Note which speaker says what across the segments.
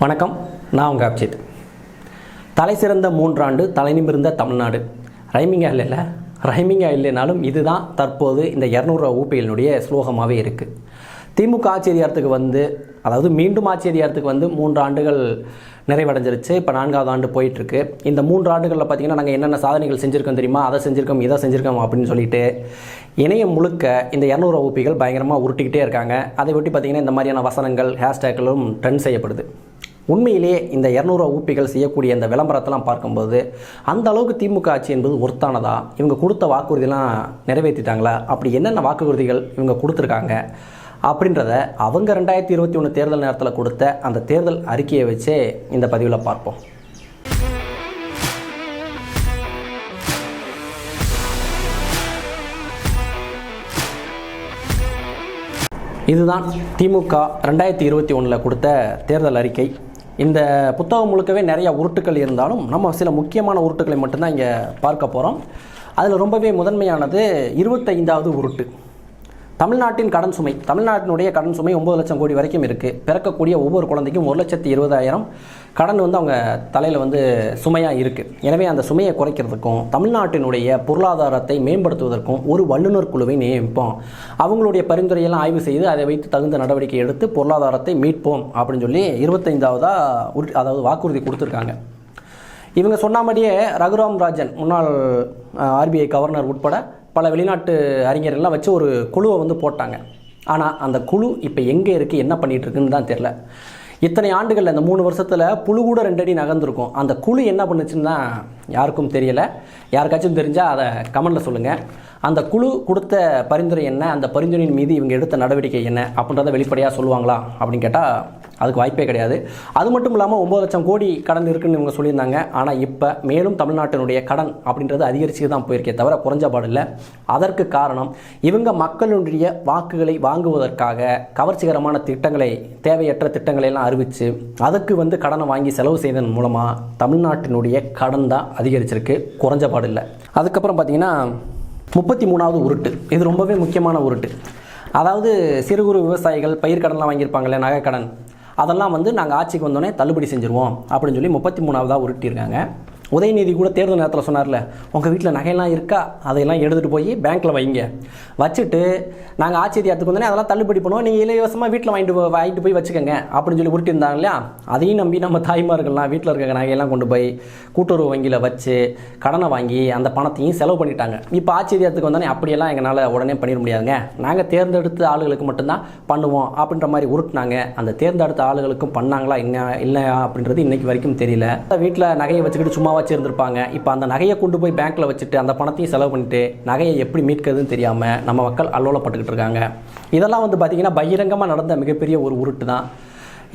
Speaker 1: வணக்கம் நான் உங்கள் அப்ஜித். தலை சிறந்த மூன்றாண்டு தலைநிமிர்ந்த தமிழ்நாடு. ரைமிங்காக இல்லைல்ல? ரைமிங்காக இல்லைனாலும் இதுதான் தற்போது இந்த இரநூறுவா ஊப்பிகளினுடைய ஸ்லோகமாகவே இருக்குது திமுக ஆட்சி அதிகாரத்துக்கு வந்து அதாவது மீண்டும் ஆட்சி அதிகாரத்துக்கு வந்து மூன்று ஆண்டுகள் நிறைவடைஞ்சிருச்சு. இப்போ நான்காவது ஆண்டு போயிட்டுருக்கு. இந்த மூன்று ஆண்டுகளில் பார்த்தீங்கன்னா நாங்கள் என்னென்ன சாதனைகள் செஞ்சுருக்கோம் தெரியுமா? அதை செஞ்சுருக்கோம் இதை செஞ்சுருக்கோம் அப்படின்னு சொல்லிட்டு இணையம் முழுக்க இந்த இரநூறு ஊப்பிகள் பயங்கரமாக உருட்டிக்கிட்டே இருக்காங்க. அதை ஒட்டி பார்த்தீங்கன்னா இந்த மாதிரியான வசனங்கள் ஹேஷ்டேக்களும் ட்ரெண்ட் செய்யப்படுது. உண்மையிலேயே இந்த இரநூறுவா ஊப்பிகள் செய்யக்கூடிய இந்த விளம்பரத்தெல்லாம் பார்க்கும்போது அந்த அளவுக்கு திமுக ஆட்சி என்பது ஒர்த்தானதா? இவங்க கொடுத்த வாக்குறுதிலாம் நிறைவேற்றிட்டாங்களா? அப்படி என்னென்ன வாக்குறுதிகள் இவங்க கொடுத்துருக்காங்க? அப்படின்றத அவங்க ரெண்டாயிரத்தி இருபத்தி ஒன்று தேர்தல் நேரத்தில் கொடுத்த அந்த தேர்தல் அறிக்கையை வச்சே இந்த பதிவில் பார்ப்போம். இதுதான் திமுக ரெண்டாயிரத்தி இருபத்தி ஒன்றில் கொடுத்த தேர்தல் அறிக்கை. இந்த புத்தகம் முழுக்கவே நிறைய உருட்டுக்கள் இருந்தாலும் நம்ம சில முக்கியமான உருட்டுக்களை மட்டும்தான் இங்கே பார்க்க போகிறோம் அதில் ரொம்பவே முதன்மையானது இருபத்தைந்தாவது உருட்டு. தமிழ்நாட்டின் கடன் சுமை தமிழ்நாட்டினுடைய கடன் சுமை ஒம்பது லட்சம் கோடி வரைக்கும் இருக்குது பிறக்கக்கூடிய ஒவ்வொரு குழந்தைக்கும் ஒரு லட்சத்தி இருபதாயிரம் கடன் வந்து அவங்க தலையில் வந்து சுமையாக இருக்குது எனவே அந்த சுமையை குறைக்கிறதுக்கும் தமிழ்நாட்டினுடைய பொருளாதாரத்தை மேம்படுத்துவதற்கும் ஒரு வல்லுநர் குழுவை நியமிப்போம். அவங்களுடைய பரிந்துரையெல்லாம் ஆய்வு செய்து அதை வைத்து தகுந்த நடவடிக்கை எடுத்து பொருளாதாரத்தை மீட்போம் அப்படின்னு சொல்லி இருபத்தைந்தாவதாக உரு அதாவது வாக்குறுதி கொடுத்துருக்காங்க. இவங்க சொன்ன மாதிரியே ரகுராம் ராஜன் முன்னாள் ஆர்பிஐ கவர்னர் உட்பட பல வெளிநாட்டு அறிஞர்கள்லாம் வச்சு ஒரு குழுவை வந்து போட்டாங்க. ஆனால் அந்த குழு இப்போ எங்கே இருக்குது என்ன பண்ணிகிட்டு இருக்குன்னு தான் தெரில இத்தனை ஆண்டுகளில் இந்த மூணு வருஷத்தில் புழு கூட ரெண்டடி நகர்ந்துருக்கும். அந்த குழு என்ன பண்ணுச்சுன்னு தான் யாருக்கும் தெரியலை. யாருக்காச்சும் தெரிஞ்சால் அதை கமெண்டில் சொல்லுங்கள் அந்த குழு கொடுத்த பரிந்துரை என்ன? அந்த பரிந்துரையின் மீது இவங்க எடுத்த நடவடிக்கை என்ன? அப்படின்றத வெளிப்படையாக சொல்லுவாங்களா? அப்படின்னு கேட்டால் அதுக்கு வாய்ப்பே கிடையாது. அது மட்டும் இல்லாமல் ஒம்பது லட்சம் கோடி கடன் இருக்குன்னு இவங்க சொல்லியிருந்தாங்க. ஆனால் இப்போ மேலும் தமிழ்நாட்டினுடைய கடன் அப்படின்றது அதிகரிச்சு தான் போயிருக்கே தவிர குறைஞ்ச பாடில்லை அதற்கு காரணம் இவங்க மக்களுடைய வாக்குகளை வாங்குவதற்காக கவர்ச்சிகரமான திட்டங்களை தேவையற்ற திட்டங்களை எல்லாம் அறிவித்து அதுக்கு வந்து கடனை வாங்கி செலவு செய்ததன் மூலமாக தமிழ்நாட்டினுடைய கடன் தான் அதிகரிச்சிருக்கு. குறைஞ்ச பாடில்லை அதுக்கப்புறம் பார்த்தீங்கன்னா முப்பத்தி மூணாவது உருட்டு. இது ரொம்பவே முக்கியமான உருட்டு. அதாவது சிறு குறு விவசாயிகள் பயிர்க்கடன்லாம் வாங்கியிருப்பாங்களே நகைக்கடன். அதெல்லாம் வந்து நாங்கள் ஆட்சிக்கு வந்தோடனே தள்ளுபடி செஞ்சுருவோம் அப்படின்னு சொல்லி முப்பத்தி மூணாவதாக உருட்டியிருக்காங்க. உதயநிதி கூட தேர்தல் நேரத்தில் சொன்னார்ல உங்கள் வீட்டில் நகையெல்லாம் இருக்கா? அதையெல்லாம் எடுத்துகிட்டு போய் பேங்க்கில் வைங்க. வச்சுட்டு நாங்கள் ஆச்சரியத்துக்கு வந்தோடனே அதெல்லாம் தள்ளுபடி பண்ணுவோம். நீங்கள் இலவசமாக வீட்டில் வாங்கிட்டு வாங்கிட்டு போய் வச்சுக்கோங்க. அப்படின்னு சொல்லி உருட்டியிருந்தாங்க இல்லையா? அதையும் நம்பி நம்ம தாய்மார்கள்லாம் வீட்டில் இருக்க நகையெல்லாம் கொண்டு போய் கூட்டுறவு வங்கியில் வச்சு கடனை வாங்கி அந்த பணத்தையும் செலவு பண்ணிட்டாங்க. இப்போ ஆச்சரியத்துக்கு வந்தோடனே அப்படியெல்லாம் எங்களால் உடனே பண்ணிட முடியாதுங்க. நாங்கள் தேர்ந்தெடுத்த ஆளுகளுக்கு மட்டும்தான் பண்ணுவோம் அப்படின்ற மாதிரி உருட்டினாங்க. அந்த தேர்ந்தெடுத்த ஆளுகளுக்கும் பண்ணாங்களா என்ன இல்லையா அப்படின்றது இன்றைக்கி வரைக்கும் தெரியல. வீட்டில் நகையை வச்சுக்கிட்டு சும்மா வச்சுருந்துருப்பாங்க இப்போ அந்த நகையை கொண்டு போய் பேங்க்கில் வச்சுட்டு அந்த பணத்தையும் செலவு பண்ணிட்டு நகையை எப்படி மீட்கிறதுன்னு தெரியாமல் நம்ம மக்கள் அல்லோலப்பட்டுக்கிட்டு இருக்காங்க. இதெல்லாம் வந்து பார்த்திங்கன்னா பகிரங்கமாக நடந்த மிகப்பெரிய ஒரு உருட்டு தான்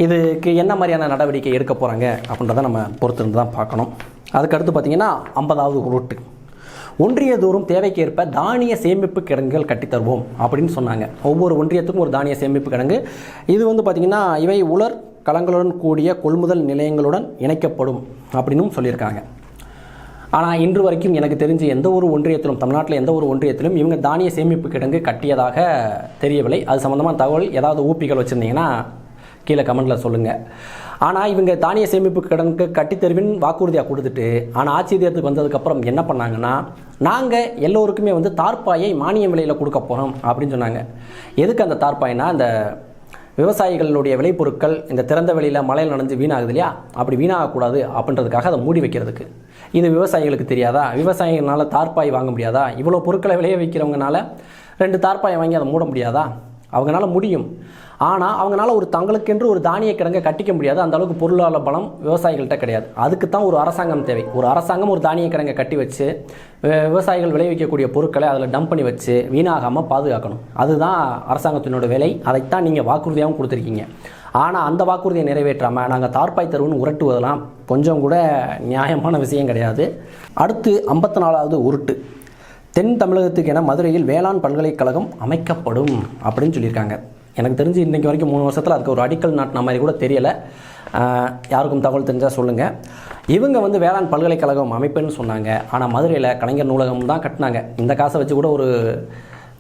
Speaker 1: இதுக்கு என்ன மாதிரியான நடவடிக்கை எடுக்க போகிறாங்க அப்படின்றத நம்ம பொறுத்திருந்து தான் பார்க்கணும். அதுக்கடுத்து பார்த்திங்கன்னா ஐம்பதாவது உருட்டு. ஒன்றிய தோறும் தேவைக்கேற்ப தானிய சேமிப்பு கிடங்குகள் கட்டித்தருவோம் அப்படின்னு சொன்னாங்க. ஒவ்வொரு ஒன்றியத்துக்கும் ஒரு தானிய சேமிப்பு கிடங்கு. இது வந்து பார்த்திங்கன்னா இவை உலர் களங்களுடன் கூடிய கொள்முதல் நிலையங்களுடன் இணைக்கப்படும் அப்படின்னும் சொல்லியிருக்காங்க. ஆனால் இன்று வரைக்கும் எனக்கு தெரிஞ்சு எந்த ஒரு ஒன்றியத்திலும் தமிழ்நாட்டில் எந்த ஒரு ஒன்றியத்திலும் இவங்க தானிய சேமிப்பு கிடங்கு கட்டியதாக தெரியவில்லை. அது சம்மந்தமான தகவல் ஏதாவது ஊப்பிகள் வச்சுருந்தீங்கன்னா கீழே கமெண்டில் சொல்லுங்கள் ஆனால் இவங்க தானிய சேமிப்பு கிடங்கு கட்டித்தருவின் வாக்குறுதியாக கொடுத்துட்டு ஆனால் ஆட்சி வந்ததுக்கப்புறம் என்ன பண்ணாங்கன்னா நாங்கள் எல்லோருக்குமே வந்து தார்ப்பாயை மானிய விலையில் கொடுக்க போகிறோம் அப்படின்னு சொன்னாங்க. எதுக்கு அந்த தார்ப்பாய்னா அந்த விவசாயிகளுடைய விளைபொருட்கள் இந்த திறந்த வெளியில் மழையில் நனைஞ்சு வீணாகுது இல்லையா? அப்படி வீணாகக்கூடாது அப்படின்றதுக்காக அதை மூடி வைக்கிறதுக்கு. இது விவசாயிகளுக்கு தெரியாதா? விவசாயிகளால் தார்ப்பாய் வாங்க முடியாதா? இவ்வளோ பொருட்களை விளைய வைக்கிறவங்கனால ரெண்டு தார்ப்பாயை வாங்கி அதை மூட முடியாதா? அவங்களால முடியும். ஆனால் அவங்களால ஒரு தங்களுக்கென்று ஒரு தானிய கிடங்கை கட்டிக்க முடியாது. அந்த அளவுக்கு பொருளாதார பலம் விவசாயிகள்கிட்ட கிடையாது. அதுக்கு தான் ஒரு அரசாங்கம் தேவை. ஒரு அரசாங்கம் ஒரு தானிய கிடங்கை கட்டி வச்சு விவசாயிகள் விளைவிக்கக்கூடிய பொருட்களை அதில் டம்ப் பண்ணி வச்சு வீணாகாமல் பாதுகாக்கணும். அதுதான் அரசாங்கத்தினோட வேலை. அதைத்தான் நீங்கள் வாக்குறுதியாகவும் கொடுத்துருக்கீங்க. ஆனால் அந்த வாக்குறுதியை நிறைவேற்றாமல் நாங்கள் தார்ப்பாய் தருவுன்னு உரட்டுவதெல்லாம் கொஞ்சம் கூட நியாயமான விஷயம் கிடையாது. அடுத்து ஐம்பத்தி நாலாவது உருட்டு. தென் தமிழகத்துக்கு என மதுரையில் வேளாண் பல்கலைக்கழகம் அமைக்கப்படும் அப்படின்னு சொல்லியிருக்காங்க. எனக்கு தெரிஞ்சு இன்றைக்கி வரைக்கும் மூணு வருஷத்தில் அதுக்கு ஒரு அடிக்கல் நாட்டின மாதிரி கூட தெரியலை. யாருக்கும் தகவல் தெரிஞ்சால் சொல்லுங்கள் இவங்க வந்து வேளாண் பல்கலைக்கழகம் அமைப்புன்னு சொன்னாங்க. ஆனால் மதுரையில் கலைஞர் நூலகம் தான் கட்டினாங்க. இந்த காசை வச்சு கூட ஒரு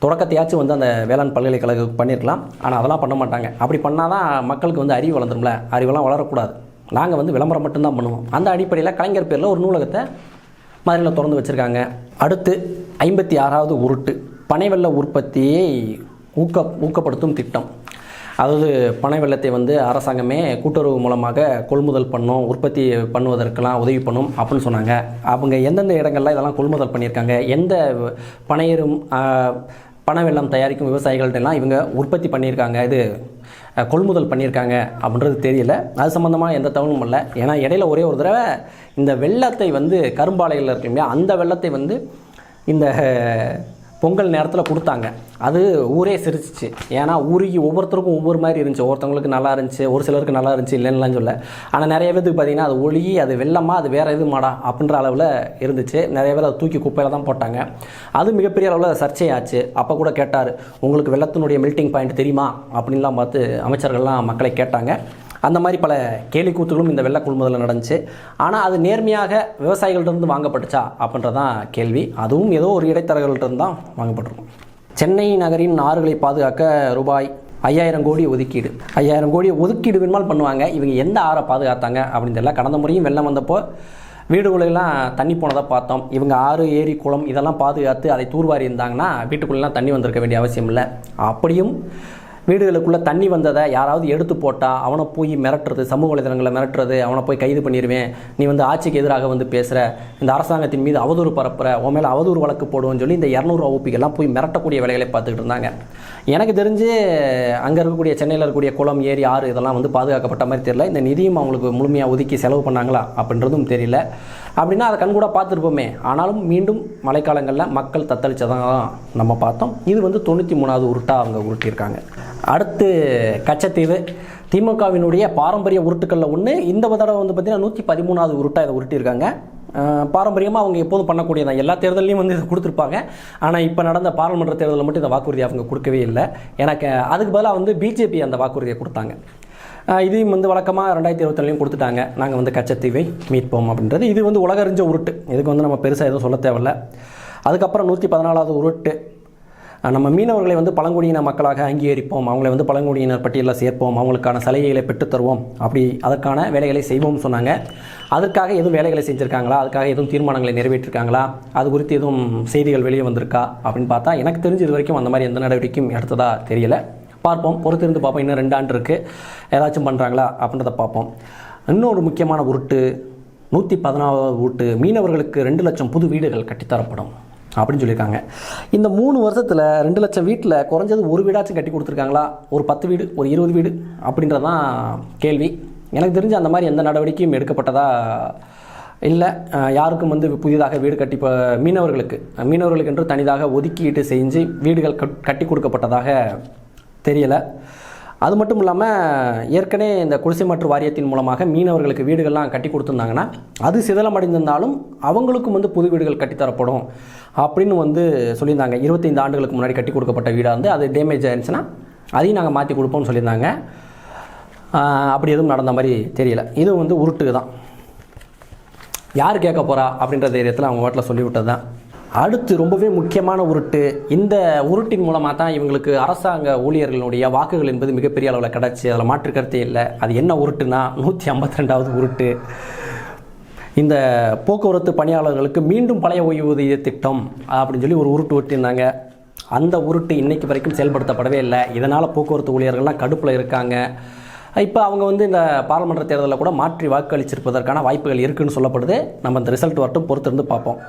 Speaker 1: தொடக்கத்தையாச்சும் வந்து அந்த வேளாண் பல்கலைக்கழகம் பண்ணியிருக்கலாம் ஆனால் அதெல்லாம் பண்ண மாட்டாங்க. அப்படி பண்ணால் தான் மக்களுக்கு வந்து அறிவு வளர்ந்துரும்ல. அறிவெல்லாம் வளரக்கூடாது. நாங்கள் வந்து விளம்பரம் மட்டும்தான் பண்ணுவோம். அந்த அடிப்படையில் கலைஞர் பேரில் ஒரு நூலகத்தை மதுரையில் திறந்து வச்சுருக்காங்க. அடுத்து ஐம்பத்தி ஆறாவது உருட்டு. பனைவெள்ள உற்பத்தியை ஊக்க ஊக்கப்படுத்தும் திட்டம். அதாவது பனை வெள்ளத்தை வந்து அரசாங்கமே கூட்டுறவு மூலமாக கொள்முதல் பண்ணும் உற்பத்தி பண்ணுவதற்கெல்லாம் உதவி பண்ணும் அப்படின்னு சொன்னாங்க. அவங்க எந்தெந்த இடங்கள்லாம் இதெல்லாம் கொள்முதல் பண்ணியிருக்காங்க எந்த பனையரும் பனை வெள்ளம் தயாரிக்கும் விவசாயிகள்டெல்லாம் இவங்க உற்பத்தி பண்ணியிருக்காங்க. இது கொள்முதல் பண்ணியிருக்காங்க அப்படின்றது தெரியல. அது சம்மந்தமாக எந்த தகவலும் இல்லை. ஏன்னா இடையில ஒரே ஒரு தடவை இந்த வெள்ளத்தை வந்து கரும்பாலையில் இருக்கு இல்லையா? அந்த வெள்ளத்தை வந்து இந்த பொங்கல் நேரத்தில் கொடுத்தாங்க. அது ஊரே சிரிச்சிச்சு. ஏன்னா ஊருக்கு ஒவ்வொருத்தருக்கும் ஒவ்வொரு மாதிரி இருந்துச்சு. ஒவ்வொருத்தவங்களுக்கு நல்லா இருந்துச்சு. ஒரு சிலருக்கு நல்லா இருந்துச்சு இல்லைன்னுலாம் சொல்ல. ஆனால் நிறைய பேருக்கு பார்த்தீங்கன்னா அது ஒழுகி அது வெள்ளமா அது வேறு எது மாடா அப்படின்ற அளவில் இருந்துச்சு. நிறைய பேர் அதை தூக்கி குப்பையில் தான் போட்டாங்க. அது மிகப்பெரிய அளவில் சர்ச்சையாச்சு. அப்போ கூட கேட்டார் உங்களுக்கு வெள்ளத்தினுடைய மெல்ட்டிங் பாயிண்ட் தெரியுமா? அப்படின்லாம் பார்த்து அமைச்சர்கள்லாம் மக்களை கேட்டாங்க. அந்த மாதிரி பல கேலி கூத்துகளும் இந்த வெள்ள கொள்முதலில் நடந்துச்சு. ஆனால் அது நேர்மையாக விவசாயிகள்டிருந்து வாங்கப்பட்டுச்சா? அப்படின்றதான் கேள்வி. அதுவும் ஏதோ ஒரு இடைத்தரகர்கள்ட்ட தான் வாங்கப்பட்டிருக்கும். சென்னை நகரின் ஆறுகளை பாதுகாக்க ரூபாய் ஐயாயிரம் கோடி ஒதுக்கீடு. ஐயாயிரம் கோடி ஒதுக்கீடு வேணுமால் பண்ணுவாங்க. இவங்க எந்த ஆறை பாதுகாத்தாங்க அப்படின்னு தெரியல. கடந்த முறையும் வெள்ளம் வந்தப்போ வீடுகளெல்லாம் தண்ணி போனதை பார்த்தோம். இவங்க ஆறு ஏரி குளம் இதெல்லாம் பாதுகாத்து அதை தூர்வாரி இருந்தாங்கன்னா வீட்டுக்குள்ளெல்லாம் தண்ணி வந்திருக்க வேண்டிய அவசியம் இல்லை. அப்படியும் வீடுகளுக்குள்ளே தண்ணி வந்ததை யாராவது எடுத்து போட்டால் அவனை போய் மிரட்டுறது சமூக வலைதளங்களை மிரட்டுறது அவனை போய் கைது பண்ணிடுவேன் நீ வந்து ஆட்சிக்கு எதிராக வந்து பேசுகிற இந்த அரசாங்கத்தின் மீது அவதூறு பரப்புற உன் மேலே அவதூறு வழக்கு போடுவோன்னு சொல்லி இந்த இரநூறு வகுப்புகள்லாம் போய் மிரட்டக்கூடிய வேலைகளை பார்த்துக்கிட்டு இருந்தாங்க. எனக்கு தெரிஞ்சு அங்கே இருக்கக்கூடிய சென்னையில் இருக்கக்கூடிய குளம் ஏரி ஆறு இதெல்லாம் வந்து பாதுகாக்கப்பட்ட மாதிரி தெரியல. இந்த நிதியும் அவங்களுக்கு முழுமையாக ஒதுக்கி செலவு பண்ணாங்களா அப்படின்றதும் தெரியல. அப்படின்னா அதை கண்கூட பார்த்துருப்போமே. ஆனாலும் மீண்டும் மழைக்காலங்களில் மக்கள் தத்தளிச்சதான் நம்ம பார்த்தோம். இது வந்து தொண்ணூற்றி மூணாவது உருட்டாக அவங்க உருட்டியிருக்காங்க. அடுத்து கச்சத்தீவு. திமுகவினுடைய பாரம்பரிய உருட்டுக்களில் ஒன்று இந்த தடவை வந்து பார்த்திங்கன்னா நூற்றி பதிமூணாவது உருட்டாக இதை உருட்டியிருக்காங்க. பாரம்பரியமாக அவங்க எப்போதும் பண்ணக்கூடியதான். எல்லா தேர்தலையும் வந்து இதை கொடுத்துருப்பாங்க. ஆனால் இப்போ நடந்த பாராளுமன்ற தேர்தலில் மட்டும் இந்த வாக்குறுதியை அவங்க கொடுக்கவே இல்லை. எனக்கு அதுக்கு பதிலாக வந்து பிஜேபி அந்த வாக்குறுதியை கொடுத்தாங்க. இதையும் வந்து வழக்கமாக ரெண்டாயிரத்தி இருபத்தொன்னுலையும் கொடுத்துட்டாங்க. நாங்கள் வந்து கச்சத்தீவை மீட்போம் அப்படின்றது. இது வந்து உலகறிஞ்ச உருட்டு. இதுக்கு வந்து நம்ம பெருசாக எதுவும் சொல்ல தேவையில்ல. அதுக்கப்புறம் நூற்றி பதினாலாவது உருட்டு நம்ம மீனவர்களை வந்து பழங்குடியின மக்களாக அங்கீகரிப்போம். அவங்களை வந்து பழங்குடியினர் பட்டியலில் சேர்ப்போம். அவங்களுக்கான சலுகைகளை பெற்றுத் தருவோம் அப்படி அதற்கான வேலைகளை செய்வோம்னு சொன்னாங்க. அதற்காக எதுவும் வேலைகளை செஞ்சுருக்காங்களா? அதுக்காக எதுவும் தீர்மானங்களை நிறைவேற்றிருக்காங்களா? அது குறித்து எதுவும் செய்திகள் வெளியே வந்திருக்கா? அப்படின்னு பார்த்தா எனக்கு தெரிஞ்ச இது வரைக்கும் அந்த மாதிரி எந்த நடவடிக்கையும் எடுத்ததாக தெரியலை. பார்ப்போம். பொறுத்திருந்து பார்ப்போம். இன்னும் ரெண்டு ஆண்டு இருக்குது ஏதாச்சும் பண்ணுறாங்களா அப்படின்றத பார்ப்போம். இன்னொரு முக்கியமான உருட்டு நூற்றி பதினாலாவது உருட்டு மீனவர்களுக்கு ரெண்டு லட்சம் புது வீடுகள் கட்டித்தரப்படும் அப்படின்னு சொல்லியிருக்காங்க. இந்த மூணு வருஷத்தில் ரெண்டு லட்சம் வீட்டில் குறைஞ்சது ஒரு வீடாச்சும் கட்டி கொடுத்துருக்காங்களா? ஒரு பத்து வீடு ஒரு இருபது வீடு அப்படின்றதான் கேள்வி. எனக்கு தெரிஞ்சு அந்த மாதிரி எந்த நடவடிக்கையும் எடுக்கப்பட்டதா இல்லை. யாருக்கும் வந்து புதிதாக வீடு கட்டி இப்போ மீனவர்களுக்கு மீனவர்களுக்கு என்று தனிதாக ஒதுக்கீட்டு செஞ்சு வீடுகள் கட் கட்டி கொடுக்கப்பட்டதாக தெரியலை. அது மட்டும் இல்லாமல் ஏற்கனவே இந்த குடிசை மாற்று வாரியத்தின் மூலமாக மீனவர்களுக்கு வீடுகள்லாம் கட்டி கொடுத்துருந்தாங்கன்னா அது சிதலம் அடைந்திருந்தாலும் அவங்களுக்கும் வந்து புது வீடுகள் கட்டித்தரப்படும் அப்படின்னு வந்து சொல்லியிருந்தாங்க. இருபத்தைந்து ஆண்டுகளுக்கு முன்னாடி கட்டி கொடுக்கப்பட்ட வீடாக வந்து அது டேமேஜ் ஆயிருந்துச்சுன்னா அதையும் நாங்கள் மாற்றி கொடுப்போம்னு சொல்லியிருந்தாங்க. அப்படி எதுவும் நடந்த மாதிரி தெரியல. இது வந்து உருட்டுக்கு தான் யார் கேட்க போகிறா அப்படின்ற தைரியத்தில் அவங்க வாட்டில் சொல்லிவிட்டது தான் அடுத்து ரொம்பவே முக்கியமான உருட்டு. இந்த உருட்டின் மூலமாக தான் இவங்களுக்கு அரசாங்க ஊழியர்களுடைய வாக்குகள் என்பது மிகப்பெரிய அளவில் கிடச்சி அதில் மாற்று கருத்தே இல்லை. அது என்ன உருட்டுனா நூற்றி ஐம்பத்தி ரெண்டாவது உருட்டு. இந்த போக்குவரத்து பணியாளர்களுக்கு மீண்டும் பழைய ஓய்வூதிய திட்டம் அப்படின்னு சொல்லி ஒரு உருட்டு விட்டிருந்தாங்க அந்த உருட்டு இன்றைக்கு வரைக்கும் செயல்படுத்தப்படவே இல்லை. இதனால் போக்குவரத்து ஊழியர்கள்லாம் கடுப்பில் இருக்காங்க. இப்போ அவங்க வந்து இந்த பாராளுமன்ற தேர்தலில் கூட மாற்றி வாக்களிச்சிருப்பதற்கான வாய்ப்புகள் இருக்குதுன்னு சொல்லப்படுது. நம்ம இந்த ரிசல்ட் வரட்டும் பொறுத்திருந்து பார்ப்போம்.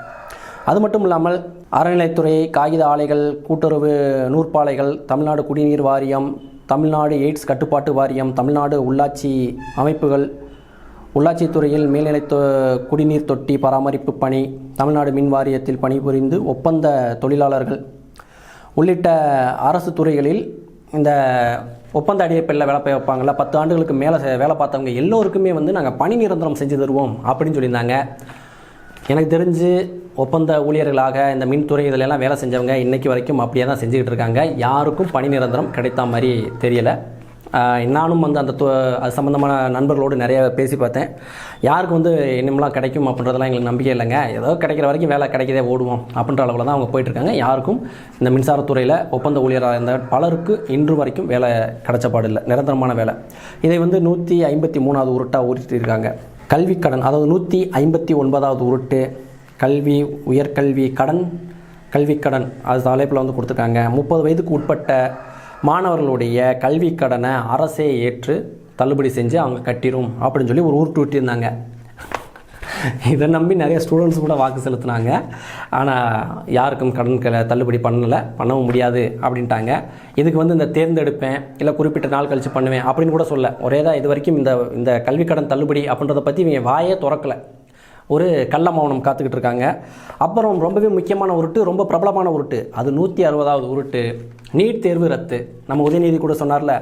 Speaker 1: அது மட்டும் இல்லாமல் அறநிலைத்துறை காகித ஆலைகள் கூட்டுறவு நூற்பாலைகள் தமிழ்நாடு குடிநீர் வாரியம் தமிழ்நாடு எய்ட்ஸ் கட்டுப்பாட்டு வாரியம் தமிழ்நாடு உள்ளாட்சி அமைப்புகள் உள்ளாட்சித்துறையில் மேல்நிலை தொ- குடிநீர் தொட்டி பராமரிப்பு பணி தமிழ்நாடு மின் வாரியத்தில் பணிபுரிந்து ஒப்பந்த தொழிலாளர்கள். உள்ளிட்ட அரசு துறைகளில் இந்த ஒப்பந்த அடிப்படையில் வேலை போய் வைப்பாங்கள்ல பத்து ஆண்டுகளுக்கு மேலே வேலை பார்த்தவங்க எல்லோருக்குமே வந்து நாங்கள் பணி நிரந்தரம் செஞ்சு தருவோம் அப்படின்னு சொல்லியிருந்தாங்க. எனக்கு தெரிஞ்சு ஒப்பந்த ஊழியர்களாக இந்த மின்துறை இதிலெல்லாம் வேலை செஞ்சவங்க இன்றைக்கி வரைக்கும் அப்படியே தான் செஞ்சுக்கிட்டு இருக்காங்க. யாருக்கும் பணி நிரந்தரம் கிடைத்த மாதிரி தெரியல. நானும் வந்து அந்த து- அது சம்மந்தமான நண்பர்களோடு நிறைய பேசி பார்த்தேன். யாருக்கு வந்து இனிமேலாம் கிடைக்கும் அப்படின்றதெல்லாம் எங்களுக்கு நம்பிக்கை இல்லைங்க. ஏதோ கிடைக்கிற வரைக்கும் வேலை கிடைக்கதே ஓடுவோம் அப்படின்ற அளவில் தான் அவங்க போயிட்டுருக்காங்க யாருக்கும் இந்த மின்சாரத்துறையில் ஒப்பந்த ஊழியராக இருந்த பலருக்கு இன்று வரைக்கும் வேலை கிடைச்ச இல்லை. நிரந்தரமான வேலை. இதை வந்து நூற்றி ஐம்பத்தி மூணாவது உருட்டாக உருட்டியிருக்காங்க. கல்விக் கடன் அதாவது நூற்றி ஐம்பத்தி ஒன்பதாவது உருட்டு கல்வி உயர்கல்வி கடன் கல்விக்கடன் அது தலைப்பில் வந்து கொடுத்துருக்காங்க. முப்பது வயதுக்கு உட்பட்ட மாணவர்களுடைய கல்விக்கடனை அரசே ஏற்று தள்ளுபடி செஞ்சு அவங்க கட்டிடும் அப்படின்னு சொல்லி ஒரு உருட்டு விட்டிருந்தாங்க. இதை நம்பி நிறைய ஸ்டூடெண்ட்ஸ் கூட வாக்கு செலுத்தினாங்க. ஆனால் யாருக்கும் கடன் க- தள்ளுபடி பண்ணலை பண்ணவும் முடியாது அப்படின்ட்டாங்க. இதுக்கு வந்து இந்த தேர்ந்தெடுப்பேன் இல்லை குறிப்பிட்ட நாள் கழித்து பண்ணுவேன் அப்படின்னு கூட சொல்ல. ஒரே தான் இது வரைக்கும் இந்த இந்த கல்வி கடன் தள்ளுபடி அப்படின்றத பற்றி இவங்க வாயே திறக்கலை. ஒரு கள்ள மௌனம் காத்துக்கிட்டு இருக்காங்க. அப்புறம் ரொம்பவே முக்கியமான உருட்டு ரொம்ப பிரபலமான உருட்டு. அது நூற்றி அறுபதாவது உருட்டு. நீட் தேர்வு ரத்து. நம்ம உதயநிதி கூட சொன்னார்ல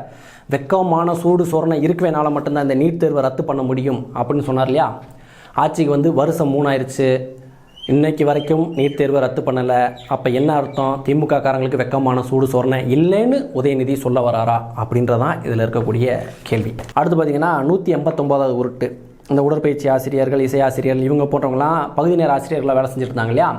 Speaker 1: வெக்கமான சூடு சோரணை இருக்கவேனால மட்டும்தான் இந்த நீட் தேர்வை ரத்து பண்ண முடியும் அப்படின்னு சொன்னார் இல்லையா? ஆட்சிக்கு வந்து வருஷம் மூணாயிருச்சு. இன்னைக்கு வரைக்கும் நீட் தேர்வை ரத்து பண்ணலை. அப்போ என்ன அர்த்தம்? திமுக காரங்களுக்கு வெக்கமான சூடு சொரணை இல்லைன்னு உதயநிதி சொல்ல வராரா அப்படின்றதான் இதில் இருக்கக்கூடிய கேள்வி. அடுத்து பார்த்தீங்கன்னா நூற்றி எண்பத்தொம்போதாவது உருட்டு. இந்த உடற்பயிற்சி ஆசிரியர்கள் இசை ஆசிரியர்கள் இவங்க போன்றவங்களாம் பகுதி நேர ஆசிரியர்களாக வேலை செஞ்சுட்டு இருந்தாங்க இல்லையா?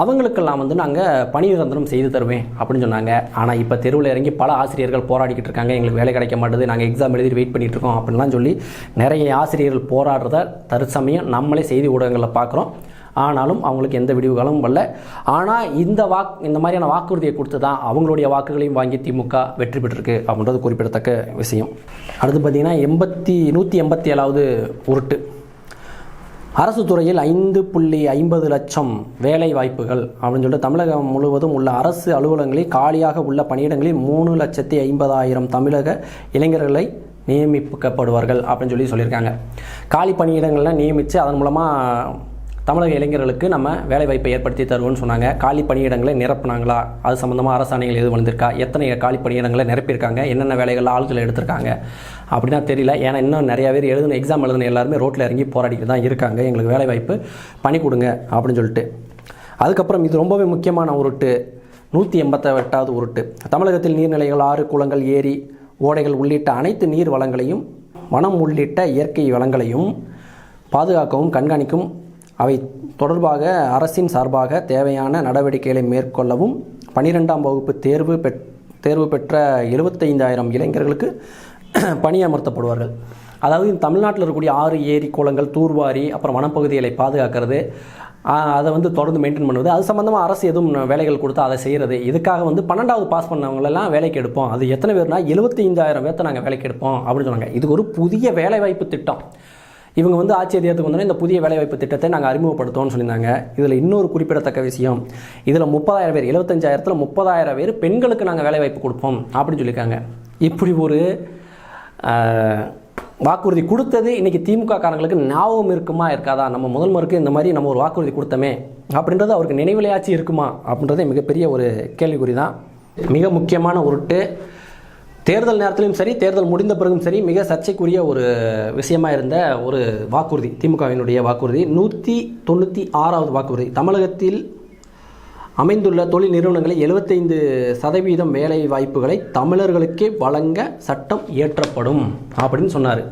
Speaker 1: அவங்களுக்கெல்லாம் வந்து நாங்கள் பணி நிரந்தரம் செய்து தருவேன் அப்படின்னு சொன்னாங்க. ஆனால் இப்போ தெருவில் இறங்கி பல ஆசிரியர்கள் போராடிக்கிட்டு இருக்காங்க. எங்களுக்கு வேலை கிடைக்க மாட்டேது. நாங்கள் எக்ஸாம் எழுதி வெயிட் பண்ணிட்டு இருக்கோம் அப்படின்லாம் சொல்லி நிறைய ஆசிரியர்கள் போராடுறத தற்சமயம் நம்மளே செய்தி ஊடகங்களில் பார்க்குறோம் ஆனாலும் அவங்களுக்கு எந்த விடிவு காலமும் வரல. ஆனால் இந்த வாக் இந்த மாதிரியான வாக்குறுதியை கொடுத்து தான் அவங்களுடைய வாக்குகளையும் வாங்கி திமுக வெற்றி பெற்றிருக்கு அப்படின்றது குறிப்பிடத்தக்க விஷயம். அடுத்து பார்த்தீங்கன்னா எண்பத்தி நூற்றி எண்பத்தி ஏழாவது உருட்டு. அரசு துறையில் ஐந்து புள்ளி ஐம்பது லட்சம் வேலை வாய்ப்புகள் அப்படின்னு சொல்லிட்டு தமிழகம் முழுவதும் உள்ள அரசு அலுவலகங்களில் காலியாக உள்ள பணியிடங்களில் மூணு லட்சத்தி ஐம்பதாயிரம் தமிழக இளைஞர்களை நியமிக்கப்படுவார்கள் அப்படின்னு சொல்லி சொல்லியிருக்காங்க. காலி பணியிடங்களில் நியமித்து அதன் மூலமாக தமிழக இளைஞர்களுக்கு நம்ம வேலைவாய்ப்பை ஏற்படுத்தி தருவோம்னு சொன்னாங்க. காலி பணியிடங்களை நிரப்புனாங்களா? அது சம்மந்தமாக அரசாணைகள் எது வந்திருக்கா? எத்தனை காலி பணியிடங்களை நிரப்பியிருக்காங்க? என்னென்ன வேலைகள் ஆள்கள் எடுத்திருக்காங்க? அப்படின்னா தெரியல. ஏன்னா இன்னும் நிறைய பேர் எழுதின எக்ஸாம் எழுதின எல்லாருமே ரோட்டில் இறங்கி போராடிட்டு தான் இருக்காங்க. எங்களுக்கு வேலைவாய்ப்பு பண்ணி கொடுங்க அப்படின்னு சொல்லிட்டு. அதுக்கப்புறம் இது ரொம்பவே முக்கியமான உருட்டு. நூற்றி எண்பத்தெட்டாவது உருட்டு. தமிழகத்தில் நீர்நிலைகள் ஆறு குளங்கள் ஏரி ஓடைகள் உள்ளிட்ட அனைத்து நீர் வளங்களையும் வனம் உள்ளிட்ட இயற்கை வளங்களையும் பாதுகாக்கவும் கண்காணிக்கும் அவை தொடர்பாக அரசின் சார்பாக தேவையான நடவடிக்கைகளை மேற்கொள்ளவும் பனிரெண்டாம் வகுப்பு தேர்வு பெற் தேர்வு பெற்ற எழுபத்தைந்தாயிரம் இளைஞர்களுக்கு பணியமர்த்தப்படுவார்கள் அதாவது தமிழ்நாட்டில் இருக்கக்கூடிய ஆறு ஏரி குளங்கள் தூர்வாரி அப்புறம் வனப்பகுதிகளை பாதுகாக்கிறது அதை வந்து தொடர்ந்து மெயின்டைன் பண்ணுவது அது சம்மந்தமாக அரசு எதுவும் வேலைகள் கொடுத்தா அதை செய்கிறது இதுக்காக வந்து பன்னெண்டாவது பாஸ் பண்ணவங்களெல்லாம் வேலைக்கு எடுப்போம். அது எத்தனை பேர்னா எழுபத்தைந்தாயிரம் பேர்த்த நாங்கள் வேலைக்கு எடுப்போம் அப்படின்னு சொன்னாங்க. இது ஒரு புதிய வேலைவாய்ப்பு திட்டம். இவங்க வந்து ஆட்சி அதிகாரத்துக்கு வந்தோடனே இந்த புதிய வேலைவாய்ப்பு திட்டத்தை நாங்கள் அறிமுகப்படுத்தோம்னு சொல்லியிருந்தாங்க. இதில் இன்னொரு குறிப்பிடத்தக்க விஷயம் இதில் முப்பதாயிரம் பேர் எழுபத்தஞ்சாயிரத்தில் முப்பதாயிரம் பேர் பெண்களுக்கு நாங்கள் வேலைவாய்ப்பு கொடுப்போம் அப்படின்னு சொல்லியிருக்காங்க. இப்படி ஒரு வாக்குறுதி கொடுத்தது இன்றைக்கி திமுக காரங்களுக்கு ஞாபகம் இருக்குமா இருக்காதா? நம்ம முதல்வருக்கு இந்த மாதிரி நம்ம ஒரு வாக்குறுதி கொடுத்தோமே. அப்படின்றது அவருக்கு நினைவிலையாச்சு இருக்குமா? அப்படின்றதே மிகப்பெரிய ஒரு கேள்விக்குறி தான் மிக முக்கியமான உருட்டு. தேர்தல் நேரத்திலும் சரி தேர்தல் முடிந்த பிறகும் சரி மிக சர்ச்சைக்குரிய ஒரு விஷயமா இருந்த ஒரு வாக்குறுதி திமுகவினுடைய வாக்குறுதி நூற்றி தொண்ணூற்றி ஆறாவது வாக்குறுதி. தமிழகத்தில் அமைந்துள்ள தொழில் நிறுவனங்களில் எழுபத்தைந்து சதவீதம் வேலை வாய்ப்புகளை தமிழர்களுக்கே வழங்க சட்டம் இயற்றப்படும் அப்படின்னு சொன்னார்.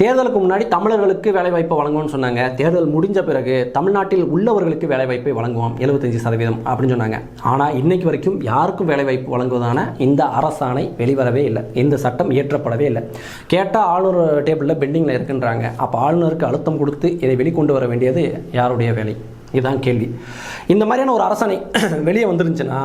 Speaker 1: தேர்தலுக்கு முன்னாடி தமிழர்களுக்கு வேலைவாய்ப்பை வழங்குவோம்னு சொன்னாங்க. தேர்தல் முடிஞ்ச பிறகு தமிழ்நாட்டில் உள்ளவர்களுக்கு வேலைவாய்ப்பை வழங்குவோம். எழுபத்தஞ்சு சதவீதம் அப்படின்னு சொன்னாங்க. ஆனால் இன்னைக்கு வரைக்கும் யாருக்கும் வேலைவாய்ப்பு வழங்குவதான இந்த அரசாணை வெளிவரவே இல்லை. இந்த சட்டம் இயற்றப்படவே இல்லை. கேட்டால் ஆளுநர் டேபிளில் பெண்டிங்கில் இருக்குன்றாங்க. அப்போ ஆளுநருக்கு அழுத்தம் கொடுத்து இதை வெளிக்கொண்டு வர வேண்டியது யாருடைய வேலை? இதுதான் கேள்வி. இந்த மாதிரியான ஒரு அரசாணை வெளியே வந்துருந்துச்சுன்னா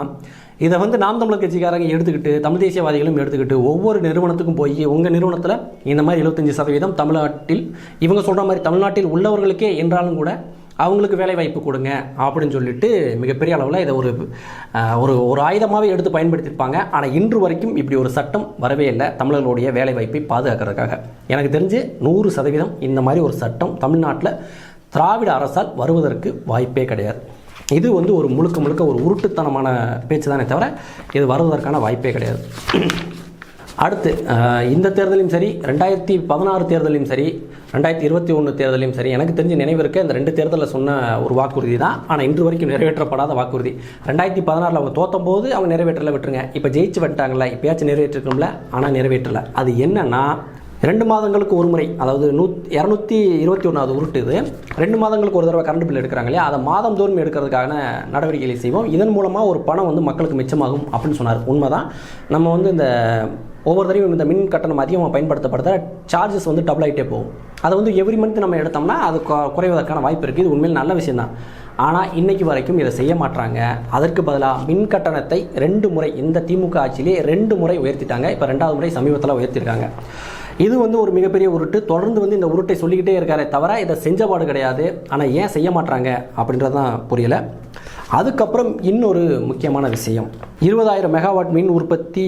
Speaker 1: இதை வந்து நாம் தமிழர் கட்சிக்காரங்க எடுத்துக்கிட்டு தமிழ் தேசியவாதிகளும் எடுத்துக்கிட்டு ஒவ்வொரு நிறுவனத்துக்கும் போய் உங்கள் நிறுவனத்தில் இந்த மாதிரி எழுபத்தஞ்சு சதவீதம் தமிழ்நாட்டில் இவங்க சொல்கிற மாதிரி தமிழ்நாட்டில் உள்ளவர்களுக்கே என்றாலும் கூட அவங்களுக்கு வேலை வாய்ப்பு கொடுங்க அப்படின்னு சொல்லிட்டு மிகப்பெரிய அளவில் இதை ஒரு ஒரு ஒரு ஆயுதமாகவே எடுத்து பயன்படுத்தியிருப்பாங்க. ஆனால் இன்று வரைக்கும் இப்படி ஒரு சட்டம் வரவே இல்லை தமிழர்களுடைய வேலை வாய்ப்பை பாதுகாக்கிறதுக்காக. எனக்கு தெரிஞ்சு நூறு சதவீதம் இந்த மாதிரி ஒரு சட்டம் தமிழ்நாட்டில் திராவிட அரசால் வருவதற்கு வாய்ப்பே கிடையாது. இது வந்து ஒரு முழுக்க முழுக்க ஒரு உருட்டுத்தனமான பேச்சு தானே தவிர இது வருவதற்கான வாய்ப்பே கிடையாது. அடுத்து இந்த தேர்தலையும் சரி ரெண்டாயிரத்தி பதினாறு தேர்தலையும் சரி ரெண்டாயிரத்தி இருபத்தி ஒன்று தேர்தலையும் சரி எனக்கு தெரிஞ்ச நினைவு இருக்க இந்த ரெண்டு தேர்தலில் சொன்ன ஒரு வாக்குறுதி தான். ஆனால் இன்று வரைக்கும் நிறைவேற்றப்படாத வாக்குறுதி. ரெண்டாயிரத்தி பதினாறில் அவங்க தோத்தம்போது அவங்க நிறைவேற்றல விட்டுருங்க. இப்போ ஜெயிச்சு வந்துட்டாங்களே இப்போயாச்சும் நிறைவேற்றிருக்கோம்ல ஆனால் நிறைவேற்றலை. அது என்னன்னா ரெண்டு மாதங்களுக்கு ஒரு முறை அதாவது நூ இரநூத்தி இருபத்தி ஒன்றாவது உருட்டு இது. ரெண்டு மாதங்களுக்கு ஒரு தடவை கரண்ட் பில் எடுக்கிறாங்க இல்லையா? அதை மாதந்தோறும் எடுக்கிறதுக்கான நடவடிக்கைகளை செய்வோம். இதன் மூலமாக ஒரு பணம் வந்து மக்களுக்கு மிச்சமாகும் அப்படின்னு சொன்னார். உண்மைதான். நம்ம வந்து இந்த ஒவ்வொரு தடவையும் இந்த மின் கட்டணம் அதிகமாக பயன்படுத்தப்படுத்த சார்ஜஸ் வந்து டபுள் ஆகிட்டே போகும். அதை வந்து எவ்ரி மந்த் நம்ம எடுத்தோம்னா அது குறைவதற்கான வாய்ப்பு இருக்குது இது உண்மையில் நல்ல விஷயம்தான். ஆனால் இன்றைக்கு வரைக்கும் இதை செய்ய மாட்டாங்க அதற்கு பதிலாக மின் கட்டணத்தை ரெண்டு முறை இந்த திமுக ஆட்சியிலே ரெண்டு முறை உயர்த்திட்டாங்க. இப்போ ரெண்டாவது முறை சமீபத்தில் உயர்த்திருக்காங்க. இது வந்து ஒரு மிகப்பெரிய உருட்டு. தொடர்ந்து வந்து இந்த உருட்டை சொல்லிக்கிட்டே இருக்காரே தவிர இதை செஞ்சபாடு கிடையாது. ஆனால் ஏன் செய்ய மாட்டாங்க அப்படின்றது தான் அதுக்கப்புறம் இன்னொரு முக்கியமான விஷயம். இருபதாயிரம் மெகாவாட் மின் உற்பத்தி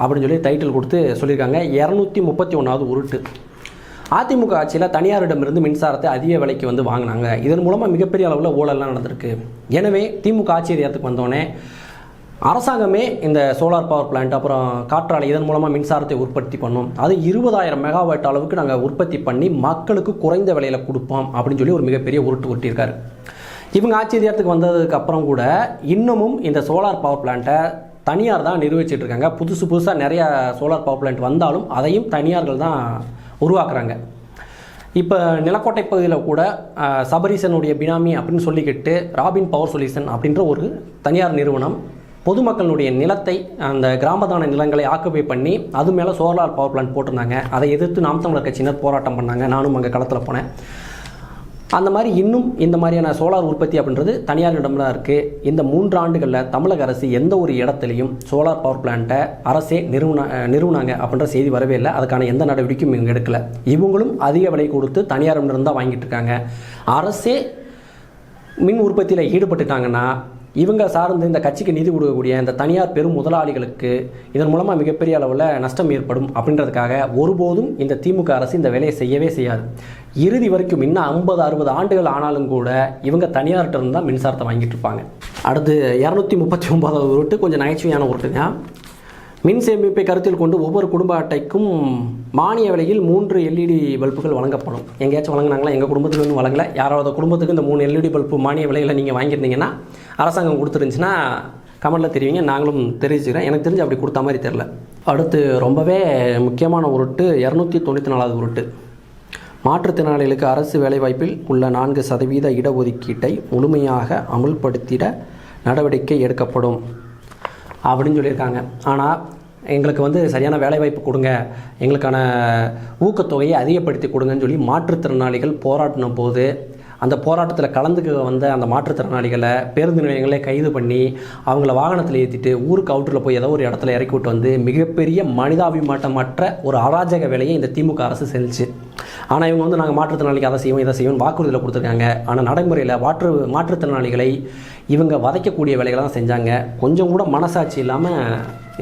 Speaker 1: அப்படின்னு சொல்லி டைட்டில் கொடுத்து சொல்லியிருக்காங்க. இரநூத்தி முப்பத்தி ஒன்றாவது உருட்டு. அதிமுக ஆட்சியில் தனியாரிடமிருந்து மின்சாரத்தை அதிக விலைக்கு வந்து வாங்கினாங்க. இதன் மூலமாக மிகப்பெரிய அளவில் ஊழல்லாம் நடந்திருக்கு. எனவே திமுக ஆட்சியர் ஏற்றுக்கு வந்தோடனே அரசாங்கமே இந்த சோலார் பவர் பிளான்ட் அப்புறம் காற்றாலை இதன் மூலமாக மின்சாரத்தை உற்பத்தி பண்ணோம். அது இருபதாயிரம் மெகாவாட் அளவுக்கு நாங்கள் உற்பத்தி பண்ணி மக்களுக்கு குறைந்த விலையில் கொடுப்போம் அப்படின்னு சொல்லி ஒரு மிகப்பெரிய உருட்டு உருட்டியிருக்காரு. இவங்க ஆச்சரியத்துக்கு வந்ததுக்கு அப்புறம் கூட இன்னமும் இந்த சோலார் பவர் பிளான்ட்டை தனியார் தான் நிர்வகிச்சிட்டு இருக்காங்க. புதுசு புதுசாக நிறைய சோலார் பவர் பிளான்ட் வந்தாலும் அதையும் தனியார்கள் தான் உருவாக்குறாங்க. இப்போ நிலக்கோட்டை பகுதியில் கூட சபரீசனுடைய பினாமி அப்படின்னு சொல்லிக்கிட்டு ராபின் பவர் சொல்யூஷன் அப்படின்ற ஒரு தனியார் நிறுவனம் பொதுமக்களுடைய நிலத்தை அந்த கிராமதான நிலங்களை ஆக்குபை பண்ணி அது மேலே சோலார் பவர் பிளான்ட் போட்டிருந்தாங்க. அதை எதிர்த்து நாம் தமிழர் கட்சியினர் போராட்டம் பண்ணாங்க. நானும் அங்கே களத்தில் போனேன். அந்த மாதிரி இன்னும் இந்த மாதிரியான சோலார் உற்பத்தி அப்படின்றது தனியாரிடம் தான் இருக்குது இந்த மூன்று ஆண்டுகளில் தமிழக அரசு எந்த ஒரு இடத்துலையும் சோலார் பவர் பிளான்ட்டை அரசே நிறுவன அஹ், நிறுவனாங்க அப்படின்ற செய்தி வரவே இல்லை. அதுக்கான எந்த நடவடிக்கையும் இவங்க எடுக்கல. இவங்களும் அதிக விலை கொடுத்து தனியாரிடம் தான் வாங்கிட்டு இருக்காங்க. அரசே மின் உற்பத்தியில் ஈடுபட்டுட்டாங்கன்னா இவங்க சார்ந்து இந்த கட்சிக்கு நிதி கொடுக்கக்கூடிய இந்த தனியார் பெரும் முதலாளிகளுக்கு இதன் மூலமாக மிகப்பெரிய அளவில் நஷ்டம் ஏற்படும் அப்படின்றதுக்காக ஒருபோதும் இந்த திமுக அரசு இந்த வேலையை செய்யவே செய்யாது. இறுதி வரைக்கும் இன்னும் ஐம்பது அறுபது ஆண்டுகள் ஆனாலும் கூட இவங்க தனியார்கிட்ட இருந்தால் மின்சாரத்தை வாங்கிட்டு இருப்பாங்க. அடுத்து இரநூத்தி முப்பத்தி ஒன்பதாவது உருட்டு கொஞ்சம் நகைச்சுவையான உருட்டுங்க மின் சேமிப்பை கருத்தில் கொண்டு ஒவ்வொரு குடும்ப அட்டைக்கும் மானிய விலையில் மூன்று எல்இடி பல்புகள் வழங்கப்படும். எங்கேயாச்சும் வழங்கினாங்களா? எங்கள் குடும்பத்துக்கு இன்னும் வழங்கலை. யாராவது குடும்பத்துக்கு இந்த மூணு எல்இடி பல்பு மானிய விலையில் நீங்கள் வாங்கியிருந்தீங்கன்னா அரசாங்கம் கொடுத்துருந்துச்சுன்னா கமலில் தெரிவிங்க. நாங்களும் தெரிவிச்சுக்கிறேன். எனக்கு தெரிஞ்சு அப்படி கொடுத்த மாதிரி தெரில அடுத்து ரொம்பவே முக்கியமான உருட்டு இரநூத்தி தொண்ணூற்றி நாலாவது உருட்டு. மாற்றுத்திறனாளிகளுக்கு அரசு வேலைவாய்ப்பில் உள்ள நான்கு சதவீத இடஒதுக்கீட்டை முழுமையாக அமுல்படுத்திட நடவடிக்கை எடுக்கப்படும். அப்படின்னு சொல்லியிருக்காங்க. ஆனால் எங்களுக்கு வந்து சரியான வேலைவாய்ப்பு கொடுங்க. எங்களுக்கான ஊக்கத்தொகையை அதிகப்படுத்தி கொடுங்கன்னு சொல்லி மாற்றுத்திறனாளிகள் போராடின போது அந்த போராட்டத்தில் கலந்துக்க வந்த அந்த மாற்றுத்திறனாளிகளை பேருந்து நிலையங்களே கைது பண்ணி அவங்கள வாகனத்தில் ஏற்றிட்டு ஊருக்கு அவுட்டரில் போய் ஏதோ ஒரு இடத்துல இறக்கி விட்டு வந்து மிகப்பெரிய மனிதாபிமாட்டமற்ற ஒரு அராஜக வேலையை இந்த திமுக அரசு செஞ்சுச்சு. ஆனால் இவங்க வந்து நாங்கள் மாற்றுத்திறனாளிக்கு அதை செய்வோம் இதை செய்வோம் வாக்குறுதியில் கொடுத்துருக்காங்க. ஆனால் நடைமுறையில் மாற்று மாற்றுத்திறனாளிகளை இவங்க வதைக்கக்கூடிய வேலைகளை தான் செஞ்சாங்க. கொஞ்சம் கூட மனசாட்சி இல்லாமல்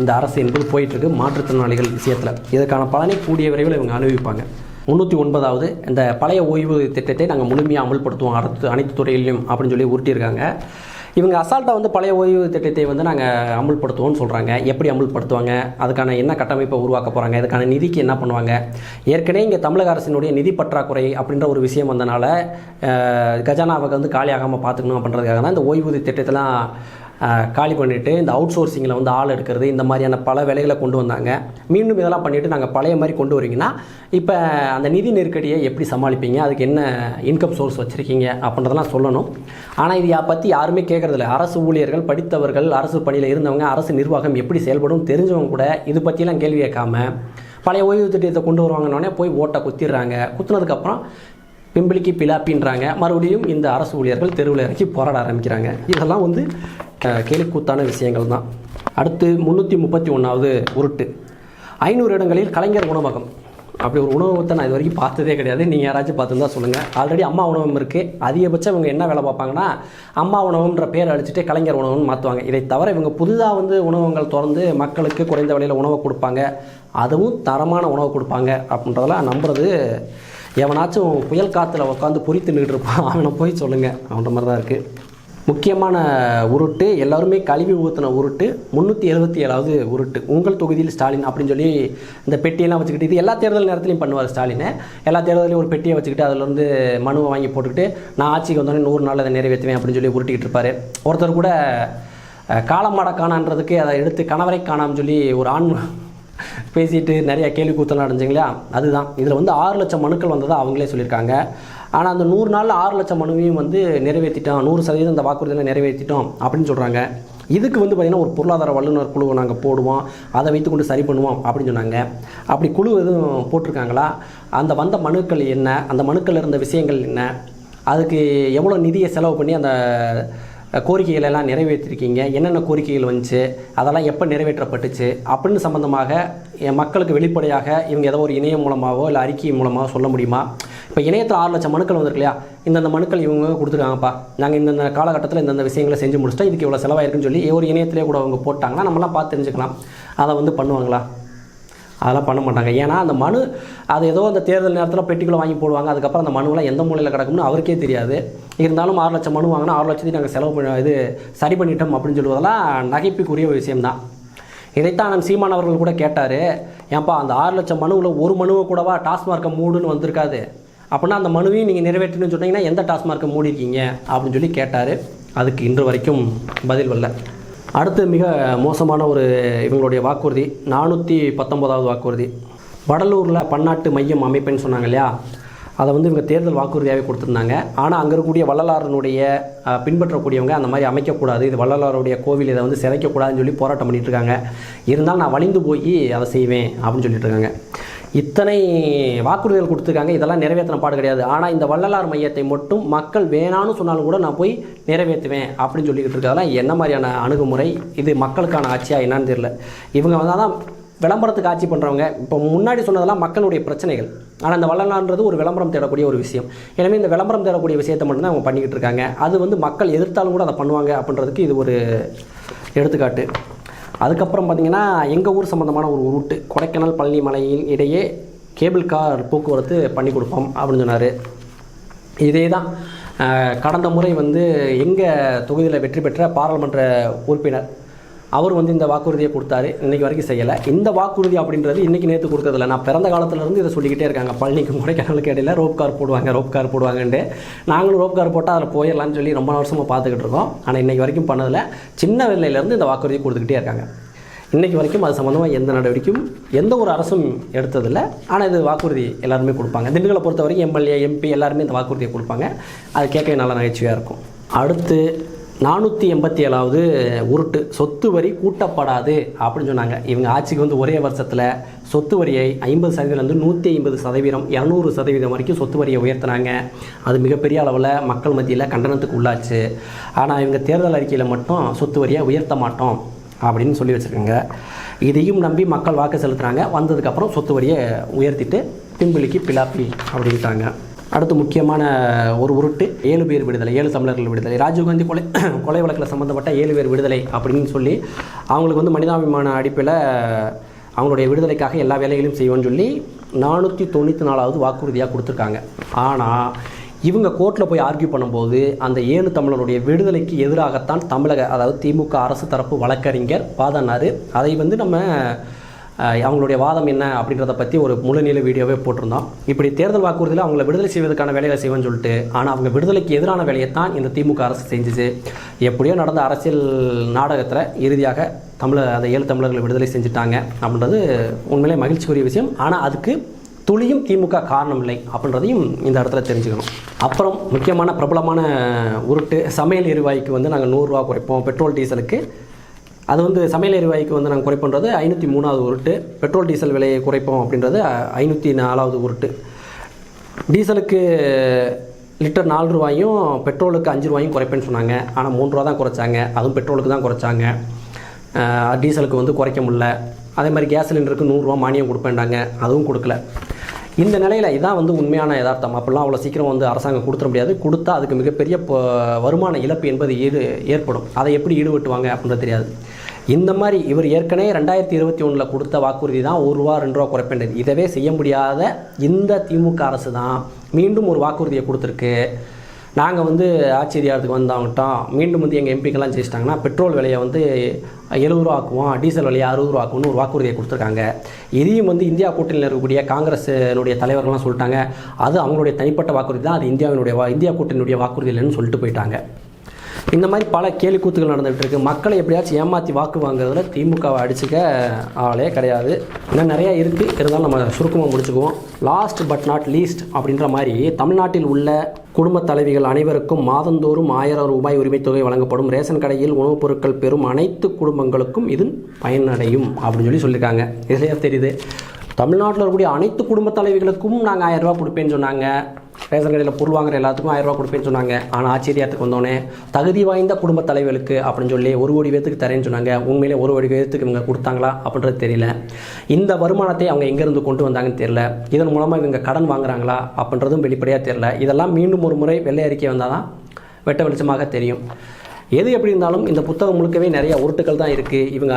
Speaker 1: இந்த அரசு என்பது போயிட்டுருக்கு மாற்றுத்திறனாளிகள் விஷயத்தில். இதற்கான பலனை கூடிய விரைவில் இவங்க அனுபவிப்பாங்க. முந்நூற்றி ஒன்பதாவது இந்த பழைய ஓய்வூதிய திட்டத்தை நாங்கள் முழுமையாக அமல்படுத்துவோம் அடுத்து அனைத்து துறையிலையும் அப்படின்னு சொல்லி உருட்டியிருக்காங்க. இவங்க அசால்ட்டாக வந்து பழைய ஓய்வு திட்டத்தை வந்து நாங்கள் அமுல்படுத்துவோம்னு சொல்கிறாங்க எப்படி அமுல்படுத்துவாங்க? அதுக்கான என்ன கட்டமைப்பை உருவாக்க போகிறாங்க இதுக்கான நிதிக்கு என்ன பண்ணுவாங்க? ஏற்கனவே இங்கே தமிழக அரசினுடைய நிதி பற்றாக்குறை அப்படின்ற ஒரு விஷயம் வந்தனால கஜானாவை வந்து காலியாகாமல் பார்த்துக்கணும் அப்படின்றதுக்காக தான் இந்த ஓய்வூதிய திட்டத்தெல்லாம் காலி பண்ணிவிட்டு இந்த அவுட் சோர்சிங்கில் வந்து ஆள் எடுக்கிறது இந்த மாதிரியான பல வேலைகளை கொண்டு வந்தாங்க. மீண்டும் இதெல்லாம் பண்ணிவிட்டு நாங்கள் பழைய மாதிரி கொண்டு வரீங்கன்னா இப்போ அந்த நிதி நெருக்கடியை எப்படி சமாளிப்பீங்க? அதுக்கு என்ன இன்கம் சோர்ஸ் வச்சுருக்கீங்க? அப்படின்றதெல்லாம் சொல்லணும். ஆனால் இது பற்றி யாருமே கேட்குறதில்ல அரசு ஊழியர்கள் படித்தவர்கள் அரசு பணியில் இருந்தவங்க அரசு நிர்வாகம் எப்படி செயல்படும் தெரிஞ்சவங்க கூட இது பற்றிலாம் கேள்வி கேட்காம பழைய ஓய்வு திட்டத்தை கொண்டு வருவாங்கன்னொடனே போய் ஓட்டை குத்திடுறாங்க. குத்துனதுக்கப்புறம் பிம்பிளிக்கு பிலாப்பின்றாங்க மறுபடியும் இந்த அரசு ஊழியர்கள் தெருவில் இறக்கி போராட ஆரம்பிக்கிறாங்க. இதெல்லாம் வந்து கேலிக்கூத்தான விஷயங்கள் தான் அடுத்து முந்நூற்றி முப்பத்தி ஒன்றாவது உருட்டு. ஐநூறு இடங்களில் கலைஞர் உணவகம். அப்படி ஒரு உணவகத்தை நான் இது வரைக்கும் பார்த்ததே கிடையாது. நீங்கள் யாராச்சும் பார்த்துருந்தா சொல்லுங்கள் ஆல்ரெடி அம்மா உணவகம் இருக்குது அதிகபட்சம் இவங்க என்ன வேலை பார்ப்பாங்கன்னா அம்மா உணவகம்ன்ற பேர் அழிச்சிட்டு கலைஞர் உணவகம்னு மாற்றுவாங்க இதை தவிர இவங்க புதிதாக வந்து உணவகங்கள் திறந்து மக்களுக்கு குறைந்த விலையில் உணவை கொடுப்பாங்க. அதுவும் தரமான உணவு கொடுப்பாங்க அப்படின்றதெல்லாம் நம்புறது எவனாச்சும் புயல் காற்றுல உட்காந்து பொறித்து நின்றுட்டு இருப்பான் அவனை போய் சொல்லுங்கள் அவன்ற மாதிரி தான் இருக்குது முக்கியமான உருட்டு எல்லாருமே கழுவி ஊற்றின உருட்டு முந்நூற்றி எழுபத்தி ஏழாவது உருட்டு. உங்கள் தொகுதியில் ஸ்டாலின் அப்படின்னு சொல்லி இந்த பெட்டியெல்லாம் வச்சுக்கிட்டு இது எல்லா தேர்தல் நேரத்துலையும் பண்ணுவார் ஸ்டாலினை. எல்லா தேர்தலையும் ஒரு பெட்டியை வச்சுக்கிட்டு அதில் வந்து மனுவை வாங்கி போட்டுக்கிட்டு நான் ஆட்சிக்கு வந்தோடனே நூறு நாள் அதை நிறைவேற்றுவேன் அப்படின்னு சொல்லி உருட்டிக்கிட்டு இருப்பார். ஒருத்தர் கூட காலமாட காணான்றதுக்கு அதை எடுத்து கணவரை காணான்னு சொல்லி ஒரு ஆண் பேசிட்டு நிறைய கேள்வி கூத்தலாம் அடைஞ்சிங்களா? அதுதான். இதில் வந்து ஆறு லட்சம் மனுக்கள் வந்ததாக அவங்களே சொல்லியிருக்காங்க. ஆனால் அந்த நூறு நாளில் ஆறு லட்சம் மனுவையும் வந்து நிறைவேற்றிட்டோம் நூறு சதவீதம் இந்த வாக்குறுதியில் நிறைவேற்றிட்டோம் அப்படின்னு சொல்கிறாங்க இதுக்கு வந்து பார்த்திங்கன்னா ஒரு பொருளாதார வல்லுநர் குழுவை நாங்கள் போடுவோம். அதை வைத்துக்கொண்டு சரி பண்ணுவோம் அப்படின்னு சொன்னாங்க. அப்படி குழு எதுவும் போட்டிருக்காங்களா? அந்த வந்த மனுக்கள் என்ன? அந்த மனுக்கள் இருந்த விஷயங்கள் என்ன? அதுக்கு எவ்வளோ நிதியை செலவு பண்ணி அந்த கோரிக்கைகள் எல்லாம் நிறைவேற்றிருக்கீங்க? என்னென்ன கோரிக்கைகள் வந்துச்சு? அதெல்லாம் எப்போ நிறைவேற்றப்பட்டுச்சு? அப்படின்னு சம்மந்தமாக என் மக்களுக்கு வெளிப்படையாக இவங்க ஏதோ ஒரு இணையம் மூலமாகவோ இல்லை அறிக்கை மூலமாக சொல்ல முடியுமா? இப்போ இணையத்தில் ஆறு லட்சம் மனுக்கள் வந்திருக்கு இல்லையா இந்தந்த மனுக்கள் இவங்க கொடுத்துருக்காங்கப்பா. நாங்கள் இந்தந்த காலகட்டத்தில் இந்தந்த விஷயங்களை செஞ்சு முடிச்சிட்டா இதுக்கு இவ்வளோ செலவாயிருக்குன்னு சொல்லி ஒரு இணையத்திலே கூட அவங்க போட்டாங்கன்னா நம்மலாம் பார்த்து தெரிஞ்சுக்கலாம். அதை வந்து பண்ணுவாங்களா? அதெல்லாம் பண்ண மாட்டாங்க. ஏன்னா அந்த மனு அது ஏதோ அந்த தேர்தல் நேரத்தில் பெட்டிக்குள்ளே வாங்கி போடுவாங்க. அதுக்கப்புறம் அந்த மனுவெல்லாம் எந்த மூலையில் கிடக்கும்னு அவருக்கே தெரியாது. இருந்தாலும் ஆறு லட்சம் மனு வாங்கினா ஆறு லட்சத்தையும் நாங்கள் செலவு பண்ண இது சரி பண்ணிட்டோம் அப்படின்னு சொல்லுவதெல்லாம் நகைப்புக்குரிய ஒரு விஷயம்தான். இதைத்தான் நான் சீமான் அவர்கள் கூட கேட்டார். ஏன்பா அந்த ஆறு லட்சம் மனுவில் ஒரு மனுவை கூடவா டாஸ்மார்க்கை மூடுன்னு வந்திருக்காது. அப்படின்னா அந்த மனுவையும் நீங்கள் நிறைவேற்றணும்னு சொன்னீங்கன்னா எந்த டாஸ்மார்க்கை மூடிருக்கீங்க அப்படின்னு சொல்லி கேட்டார். அதுக்கு இன்று வரைக்கும் பதில் வரல. அடுத்து மிக மோசமான ஒரு இவங்களுடைய வாக்குறுதி நானூற்றி பத்தொம்போதாவது வாக்குறுதி. வடலூரில் பன்னாட்டு மையம் அமைப்புன்னு சொன்னாங்க இல்லையா? அதை வந்து இவங்க தேர்தல் வாக்குறுதியாகவே கொடுத்துருந்தாங்க. ஆனால் அங்கே இருக்கக்கூடிய வள்ளலாரனுடைய பின்பற்றக்கூடியவங்க அந்த மாதிரி அமைக்கக்கூடாது. இது வள்ளலாருடைய கோவில் இதை வந்து சிதைக்கக்கூடாதுன்னு சொல்லி போராட்டம் பண்ணிகிட்ருக்காங்க இருக்காங்க. இருந்தாலும் நான் வலிந்து போய் அதை செய்வேன் அப்படின்னு சொல்லிட்டு இருக்காங்க. இத்தனை வாக்குறுதிகள் கொடுத்துருக்காங்க. இதெல்லாம் நிறைவேற்றின பாடு கிடையாது. ஆனால் இந்த வள்ளலார் மையத்தை மட்டும் மக்கள் வேணான்னு சொன்னாலும் கூட நான் போய் நிறைவேற்றுவேன் அப்படின்னு சொல்லிக்கிட்டு இருக்கிறதெல்லாம் என்ன மாதிரியான அணுகுமுறை? இது மக்களுக்கான ஆட்சியாக என்னன்னு தெரியல. இவங்க வந்தால் தான் விளம்பரத்துக்கு ஆட்சி பண்ணுறவங்க இப்போ முன்னாடி சொன்னதெல்லாம் மக்களுடைய பிரச்சனைகள். ஆனால் இந்த வள்ளலான்றது ஒரு விளம்பரம் தேடக்கூடிய ஒரு விஷயம். எனவே இந்த விளம்பரம் தேடக்கூடிய விஷயத்தை மட்டும்தான் அவங்க பண்ணிக்கிட்டு இருக்காங்க. அது வந்து மக்கள் எதிர்த்தாலும் கூட அதை பண்ணுவாங்க அப்படின்றதுக்கு இது ஒரு எடுத்துக்காட்டு. அதுக்கப்புறம் பார்த்தீங்கன்னா எங்கள் ஊர் சம்மந்தமான ஒரு ரூட்டு கொடைக்கானல் பழனி மலையின் இடையே கேபிள் கார் போக்குவரத்து பண்ணி கொடுப்போம் அப்படின்னு சொன்னார். இதே தான் கடந்த முறை வந்து எங்கள் தொகுதியில் வெற்றி பெற்ற பாராளுமன்ற உறுப்பினர் அவர் வந்து இந்த வாக்குறுதியை கொடுத்தாரு. இன்னைக்கு வரைக்கும் செய்யலை. இந்த வாக்குறுதி அப்படின்றது இன்றைக்கி நேற்று கொடுக்கறதில்ல நான் பிறந்த காலத்துலேருந்து இதை சொல்லிக்கிட்டே இருக்காங்க. பழனிக்கும் கொடைக்கானலுக்கு இடையில ரோப் கார் போடுவாங்க ரோப் கார் போடுவாங்கன்ட்டு. நாங்களும் ரோப் கார் போட்டால் அதில் போயிடலாம்னு சொல்லி ரொம்ப வருஷமாக பார்த்துக்கிட்டு இருக்கோம். ஆனால் இன்றைக்கி வரைக்கும் பண்ணதில் சின்ன விலையிலேருந்து இந்த வாக்குறுதி கொடுத்துக்கிட்டே இருக்காங்க. இன்றைக்கி வரைக்கும் அது சம்மந்தமாக எந்த நடவடிக்கையும் எந்த ஒரு அரசும் எடுத்ததில்லை ஆனால் இது வாக்குறுதி எல்லாருமே கொடுப்பாங்க. திண்டுக்கலை பொறுத்த வரைக்கும் எம்எல்ஏ எம்பி எல்லாருமே இந்த வாக்குறுதியை கொடுப்பாங்க. அது கேட்க நல்ல நகைச்சுவையாக இருக்கும். அடுத்து நானூற்றி எண்பத்தி ஏழாவது உருட்டு சொத்து வரி கூட்டப்படாது அப்படின்னு சொன்னாங்க. இவங்க ஆட்சிக்கு வந்து ஒரே வருஷத்தில் சொத்து வரியை ஐம்பது சதவீதம்லேருந்து நூற்றி ஐம்பது சதவீதம் இரநூறு சதவீதம் வரைக்கும் சொத்து வரியை உயர்த்தினாங்க. அது மிகப்பெரிய அளவில் மக்கள் மத்தியில் கண்டனத்துக்கு உள்ளாச்சு. ஆனால் இவங்க தேர்தல் அறிக்கையில் மட்டும் சொத்து வரியை உயர்த்த மாட்டோம் அப்படின்னு சொல்லி வச்சுருக்காங்க. இதையும் நம்பி மக்கள் வாக்கு செலுத்துகிறாங்க வந்ததுக்கப்புறம் சொத்து வரியை உயர்த்திட்டு பிம்பிளிக்கு பிலாப்பி அப்படின்ட்டாங்க. அடுத்து முக்கியமான ஒரு உருட்டு ஏழு பேர் விடுதலை ஏழு தமிழர்கள் விடுதலை. ராஜீவ்காந்தி கொலை கொலை வழக்கில் சம்மந்தப்பட்ட ஏழு பேர் விடுதலை அப்படின்னு சொல்லி அவங்களுக்கு வந்து மனிதாபிமான அடிப்பில் அவங்களுடைய விடுதலைக்காக எல்லா வேலைகளையும் செய்வோன்னு சொல்லி நானூற்றி தொண்ணூற்றி நாலாவது வாக்குறுதியாக கொடுத்துருக்காங்க. ஆனால் இவங்க கோர்ட்டில் போய் ஆர்கியூ பண்ணும்போது அந்த ஏழு தமிழருடைய விடுதலைக்கு எதிராகத்தான் தமிழக அதாவது திமுக அரசு தரப்பு வழக்கறிஞர் பாதனார் அதை வந்து நம்ம அவங்களுடைய வாதம் என்ன அப்படின்றத பற்றி ஒரு முழுநீள வீடியோவே போட்டிருந்தோம். இப்படி தேர்தல் வாக்குறுதியில் அவங்கள விடுதலை செய்வதற்கான வேலைகளை செய்வேன்னு சொல்லிட்டு ஆனால் அவங்க விடுதலைக்கு எதிரான வேலையை தான் இந்த திமுக அரசு செஞ்சுச்சு எப்படியோ நடந்த அரசியல் நாடகத்தில் இறுதியாக தமிழர் அந்த ஏழு தமிழர்களை விடுதலை செஞ்சுட்டாங்க அப்படின்றது உண்மையிலே மகிழ்ச்சிக்குரிய விஷயம். ஆனால் அதுக்கு துளியும் திமுக காரணம் இல்லை அப்படின்றதையும் இந்த இடத்துல தெரிஞ்சுக்கணும். அப்புறம் முக்கியமான பிரபலமான உருட்டு சமையல் எரிவாய்க்கு வந்து நாங்கள் நூறுரூவா குறைப்போம் பெட்ரோல் டீசலுக்கு அது வந்து சமையல் எரிவாயுக்கு வந்து நாங்கள் குறைப்போன்றது ஐநூற்றி மூணாவது உருட்டு பெட்ரோல் டீசல் விலையை குறைப்போம் அப்படின்றது ஐநூற்றி நாலாவது உருட்டு. டீசலுக்கு லிட்டர் நாலு ரூபாயும் பெட்ரோலுக்கு அஞ்சு ரூபாயும் குறைப்பேன்னு சொன்னாங்க. ஆனால் மூணு ரூபா தான் குறைச்சாங்க. அதுவும் பெட்ரோலுக்கு தான் குறைச்சாங்க. டீசலுக்கு வந்து குறைக்க முடில அதே மாதிரி கேஸ் சிலிண்டருக்கு நூறுரூவா மானியம் கொடுப்பேன்டாங்க அதுவும் கொடுக்கல. இந்த நிலையில் இதான் வந்து உண்மையான யதார்த்தம். அப்படிலாம் அவ்வளோ சீக்கிரம் வந்து அரசாங்கம் கொடுத்துட முடியாது. கொடுத்தா அதுக்கு மிகப்பெரிய வருமான இழப்பு என்பது ஈடு ஏற்படும். அதை எப்படி ஈடுபட்டுவாங்க அப்படின்றது தெரியாது. இந்த மாதிரி இவர் ஏற்கனவே ரெண்டாயிரத்தி இருபத்தி ஒன்றில் கொடுத்த வாக்குறுதி தான் ஒரு ரூபா ரெண்டு ரூபா குறைப்பேன் இதவே செய்ய முடியாத இந்த திமுக அரசு தான் மீண்டும் ஒரு வாக்குறுதியை கொடுத்துருக்கு. நாங்கள் வந்து ஆட்சி அதிகாரத்துக்கு வந்தாங்கட்டோம் மீண்டும் வந்து எங்கள் எம்பிக்கெல்லாம் ஜெயிச்சிட்டாங்கன்னா பெட்ரோல் விலையை வந்து எழுபது ரூபா ஆக்குவோம் டீசல் விலையை அறுபது ரூபா ஆக்கும்னு ஒரு வாக்குறுதியை கொடுத்துருக்காங்க. இதையும் வந்து இந்தியா கூட்டணியில் இருக்கக்கூடிய காங்கிரஸினுடைய தலைவர்கள்லாம் சொல்லிட்டாங்க. அது அவங்களுடைய தனிப்பட்ட வாக்குறுதி தான் அது இந்தியாவினுடைய வா இந்தியா கூட்டணியுடைய வாக்குறுதி இல்லைன்னு சொல்லிட்டு போயிட்டாங்க. இந்த மாதிரி பல கேலி கூத்துகள் நடந்துகிட்டு இருக்கு மக்களை எப்படியாச்சும் ஏமாற்றி வாக்கு வாங்குறதுல திமுகவை அடிச்சுக்க ஆளே கிடையாது. இன்னும் நிறையா இருக்குது இருந்தாலும் நம்ம சுருக்கமாக முடிச்சுக்குவோம். லாஸ்ட் பட் நாட் லீஸ்ட் அப்படின்ற மாதிரி தமிழ்நாட்டில் உள்ள குடும்பத் தலைவிகள் அனைவருக்கும் மாதந்தோறும் ஆயிரம் ரூபாய் உரிமைத் தொகை வழங்கப்படும். ரேஷன் கடையில் உணவுப் பொருட்கள் பெறும் அனைத்து குடும்பங்களுக்கும் இது பயனடையும் அப்படின்னு சொல்லி சொல்லியிருக்காங்க. இதுலேயே தெரியுது? தமிழ்நாட்டில் இருக்கக்கூடிய அனைத்து குடும்ப தலைவிகளுக்கும் நாங்கள் ஆயிரம் ரூபாய் கொடுப்பேன்னு சொன்னாங்க. ரேஷன் கடையில் பொருள் வாங்குற எல்லாத்துக்கும் ஆயிரரூபா கொடுப்பேன்னு சொன்னாங்க. ஆனால் ஆச்சரியத்துக்கு வந்தோடனே தகுதி வாய்ந்த குடும்ப தலைவர்களுக்கு அப்படின்னு சொல்லி ஒரு கோடி பேத்துக்கு தரேன்னு சொன்னாங்க. உண்மையிலே ஒரு கோடி பேத்துக்கு இவங்க கொடுத்தாங்களா அப்படின்றது தெரியல. இந்த வருமானத்தை அவங்க எங்கேருந்து கொண்டு வந்தாங்கன்னு தெரியல. இதன் மூலமாக இவங்க கடன் வாங்குறாங்களா அப்படின்றதும் வெளிப்படையாக தெரியல. இதெல்லாம் மீண்டும் ஒரு முறை வெள்ளை அறிக்கை வந்தால் தான் வெட்ட வெளிச்சமாக தெரியும். எது எப்படி இருந்தாலும் இந்த புத்தகம் முழுக்கவே நிறைய உருட்டுக்கள் தான் இருக்குது இவங்க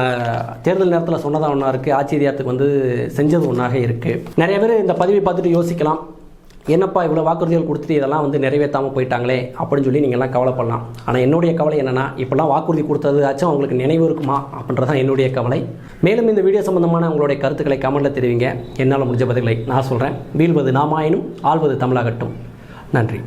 Speaker 1: தேர்தல் நேரத்தில் சொன்னதாக ஒன்றா இருக்குது ஆச்சரியத்துக்கு வந்து செஞ்சது ஒன்றாக இருக்குது நிறைய பேர் இந்த பதிவை பார்த்துட்டு யோசிக்கலாம். என்னப்பா இவ்வளோ வாக்குறுதிகள் கொடுத்துட்டு இதெல்லாம் வந்து நிறைவேற்றாமல் போயிட்டாங்களே அப்படின்னு சொல்லி நீங்கள்லாம் கவலைப்படலாம். ஆனால் என்னுடைய கவலை என்னென்னா இப்போல்லாம் வாக்குறுதி கொடுத்ததாச்சும் அவங்களுக்கு நினைவு இருக்குமா? அப்படின்றதான் என்னுடைய கவலை. மேலும் இந்த வீடியோ சம்பந்தமான உங்களுடைய கருத்துக்களை கமெண்ட்டில் தெரிவிங்க. என்னால் முடிஞ்ச பதில்களை நான் சொல்கிறேன் வீழ்வது நாமாயினும் ஆள்வது தமிழாகட்டும். நன்றி.